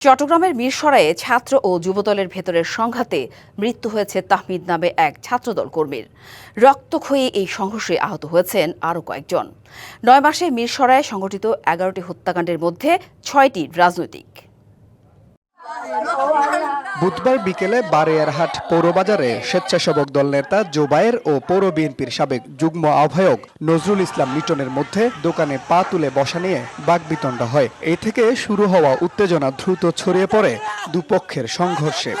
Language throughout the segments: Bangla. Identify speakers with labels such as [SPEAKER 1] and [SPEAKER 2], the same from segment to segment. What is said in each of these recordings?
[SPEAKER 1] চট্টগ্রামের মিরসরাইয়ে ছাত্র ও যুবদলের ভেতরের সংঘাতে মৃত্যু হয়েছে তাহমিদ নামে এক ছাত্রদল কর্মীর। রক্তক্ষয়ী এই সংঘর্ষে আহত হয়েছেন আরও কয়েকজন। নয় মাসে মিরসরায় সংঘটিত এগারোটি হত্যাকাণ্ডের মধ্যে ছয়টি রাজনৈতিক।
[SPEAKER 2] বুধবার বিকেলে বারিয়ারহাট পৌরবাজারে স্বেচ্ছাসেবক দল নেতা জোবায়ের ও পৌর বিএনপির সাবেক যুগ্ম আহ্বায়ক নজরুল ইসলাম লিটনের মধ্যে দোকানে পা তুলে বসা নিয়ে বাগবিতণ্ডা হয়। এ থেকে শুরু হওয়া উত্তেজনা দ্রুত ছড়িয়ে পড়ে দুপক্ষের সংঘর্ষে।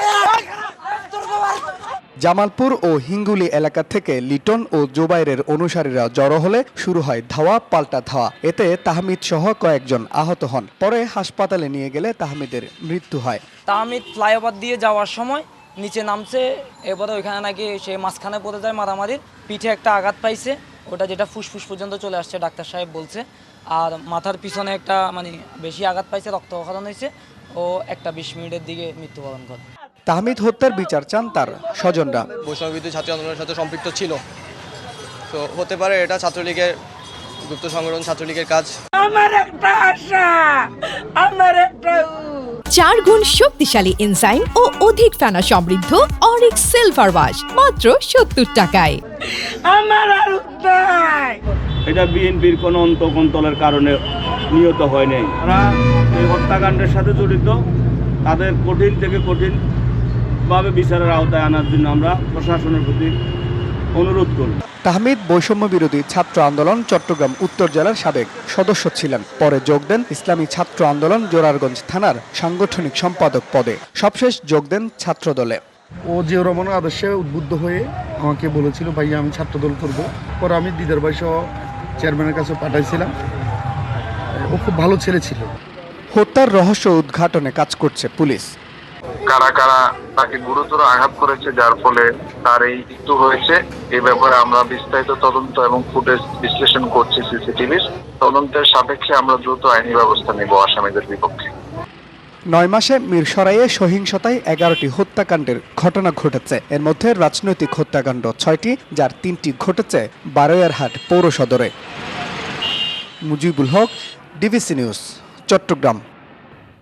[SPEAKER 2] জামালপুর ও হিঙ্গুলি এলাকা থেকে লিটন ও জোবাইরের অনুসারীরা জড়ো হলে শুরু হয় ধাওয়া, পাল্টা ধাওয়া। এতে তাহমিদ সহ কয়েকজন আহত হন। পরে হাসপাতালে নিয়ে গেলে তাহমিদের মৃত্যু হয়।
[SPEAKER 3] তাহমিদ ফ্লাইওভার দিয়ে যাওয়ার সময় নিচে নামছে, এরপরে ওইখানে নাকি সে মাঝখানে পড়ে যায় মারামারির। পিঠে একটা আঘাত পাইছে, ওটা যেটা ফুসফুস পর্যন্ত চলে আসছে, ডাক্তার সাহেব বলছে। আর মাথার পিছনে একটা মানে বেশি আঘাত পাইছে রক্ত রক্তক্ষরণ হয়েছে। ও একটা বিশ মিনিটের দিকে মৃত্যুবরণ করে।
[SPEAKER 2] তাহমিদ হত্যার বিচার চান তার স্বজনরা।
[SPEAKER 4] বৈষম্যবিদ্যুৎ ছাত্র আন্দোলনের সাথে সম্পৃক্ত ছিল। তো হতে পারে এটা ছাত্রলীগের গুপ্ত সংগঠন ছাত্রলীগের কাজ।
[SPEAKER 5] আমার আমার চার গুণ শক্তিশালী এনজাইম ও অধিক ফেনা সমৃদ্ধ অরিক সিলভার ওয়াশ মাত্র সত্তর টাকায়।
[SPEAKER 6] আমার আর এটা বিএনপির কোনো অন্তকন্তলের কারণে নিহত হয় নাই তারা এই হত্যাকাণ্ডের সাথে জড়িত। তাদের কঠিন থেকে কঠিন ভাবে বিচারের আওতায় আনার জন্য আমরা প্রশাসনের প্রতি অনুরোধ করব।
[SPEAKER 2] তাহমিদ বৈষম্য বিরোধী ছাত্র আন্দোলন চট্টগ্রাম উত্তর জেলার সাবেক সদস্য ছিলেন। পরে যোগ দেন ইসলামী ছাত্র আন্দোলন জোরারগঞ্জ থানার সাংগঠনিক সম্পাদক পদে। সবশেষ যোগ দেন ছাত্রদলে।
[SPEAKER 7] ও জিয়া রহমানের আদর্শে উদ্বুদ্ধ হয়ে আমাকে বলেছিল ভাইয়া আমি ছাত্রদল করব। পরে আমি দিদার ভাই সহ চেয়ারম্যানের কাছে পাঠাইছিলাম। ও খুব ভালো ছেলে ছিল।
[SPEAKER 2] হত্যার রহস্য উদ্ঘাটনে কাজ করছে পুলিশ।
[SPEAKER 8] কারা কারা তাকে গুরুতর আঘাত করেছে, যার ফলে তার এই মৃত্যু হয়েছে। এই ব্যাপারে আমরা বিস্তারিত তদন্ত এবং ফুটেজ বিশ্লেষণ করছি সিসিটিভির তদন্তের সাপেক্ষে আমরা দ্রুত আইনি ব্যবস্থা নেব আসামিদের বিপক্ষে।
[SPEAKER 2] নয় মাসে মিরসরাইয়ে সহিংসতায় এগারোটি হত্যাকাণ্ডের ঘটনা ঘটেছে। এর মধ্যে রাজনৈতিক হত্যাকাণ্ড ছয়টি, যার তিনটি ঘটেছে বারোয়ারহাট পৌর সদরে। Mujibul Haque, DBC news, Chattogram.